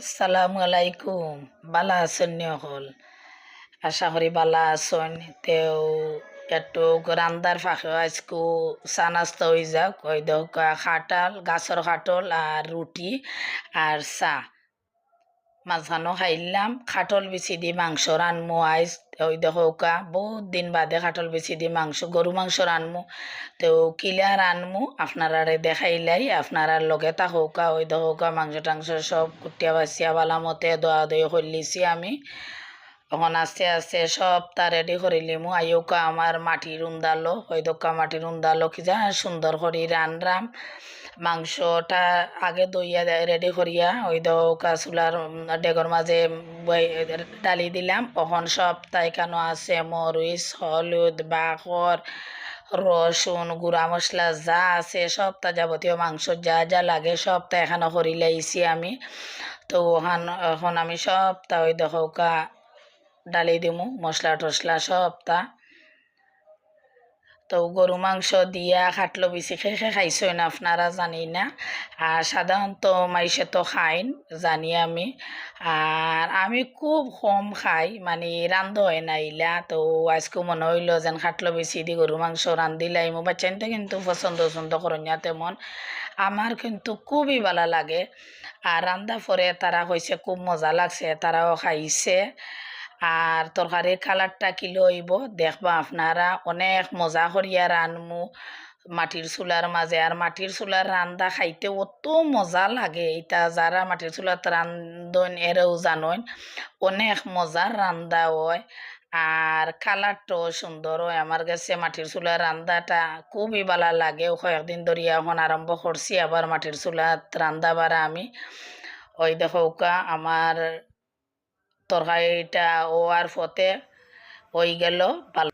আসসালামু আলাইকুম। বালা আছেন হল আশা করি বালা আছেন। তেও একটু রান্দার ফাঁকে আজকু চা নাস্তা হয়ে যাক ওই দেখ খাটাল গাছের খাটল আর রুটি আর চা মাঝখানো খাইলাম খাটল বিছি দি মাংস রানমু আইস ওই দেখো বহুত দিন বাদে খাটল বিছি দি মাংস গরু মাংস রানমু তো কিলা রানমু আপনারারে দেখাইলাই আপনারার লগে তাহকা ওই দেখা মাংস টাংস সব কুটিয়া বাছিয়া বালামতে দোয়া দোয়া করলিছি আমি। তখন আস্তে আস্তে সব তা রেডি করিলিমু আইওকা আমার মাটির উন্দালো ওই দোকা মাটির উন্দালো কি যা সুন্দর করি রানরাম মাংসটা আগে দইয়া রেডি করিয়া ওই দৌকা চুলার ডেগর মাঝে ডালি দিলাম। তখন সব তাই কেন আছে? মরিচ, হলুদ, বাকর, রসুন, গুঁড়া মশলা যা আছে, সব তা যাবতীয় মাংস যা যা লাগে, সব তা এখানে করি লাইছি আমি। তো ওখান, এখন আমি সব তা ওই দেখৌকা ডালি দিমু, মশলা টসলা সব তা। তো গরু মাংস দিয়া খাটলো বেশি খেয়ে না আপনারা জানি না। আর সাধারণত মাইসে তো খাইন, জানি আমি। আর আমি খুব কম খাই মানে রান্ধ হয় না ইলা। তো আজকে মনে হইল যেন খাটলো বেশি দি গরু মাংস রান্ধিলাই। মো বাচ্চাইতে কিন্তু পছন্দ পছন্দ করেন না তেমন। আমার কিন্তু খুবই ভালো লাগে। আর রান্ধা পরে তারা কইছে, খুব মজা লাগছে, তারাও খাইছে। আর তরকারির কালারটা কি লইব? দেখবা আপনারা অনেক মজা করিয়া রানমু। মাটির চুলার মাঝে আর মাটির চুলার রান্দা খাইতে অত মজা লাগে। এটা যারা মাটির চুলাত রান্ধন এরেও জানেন অনেক মজার রান্দা হয়। আর কালারটাও সুন্দর হয়। আমার কাছে মাটির চুলার রান্দাটা খুবই ভালো লাগে। কয়েকদিন ধরে এখন আরম্ভ করছি আবার মাটির চুলাত রান্দা বাড়া আমি। ওই দেখো আমার তরকারিটা হওয়ার পথে হয়ে গেল ভালো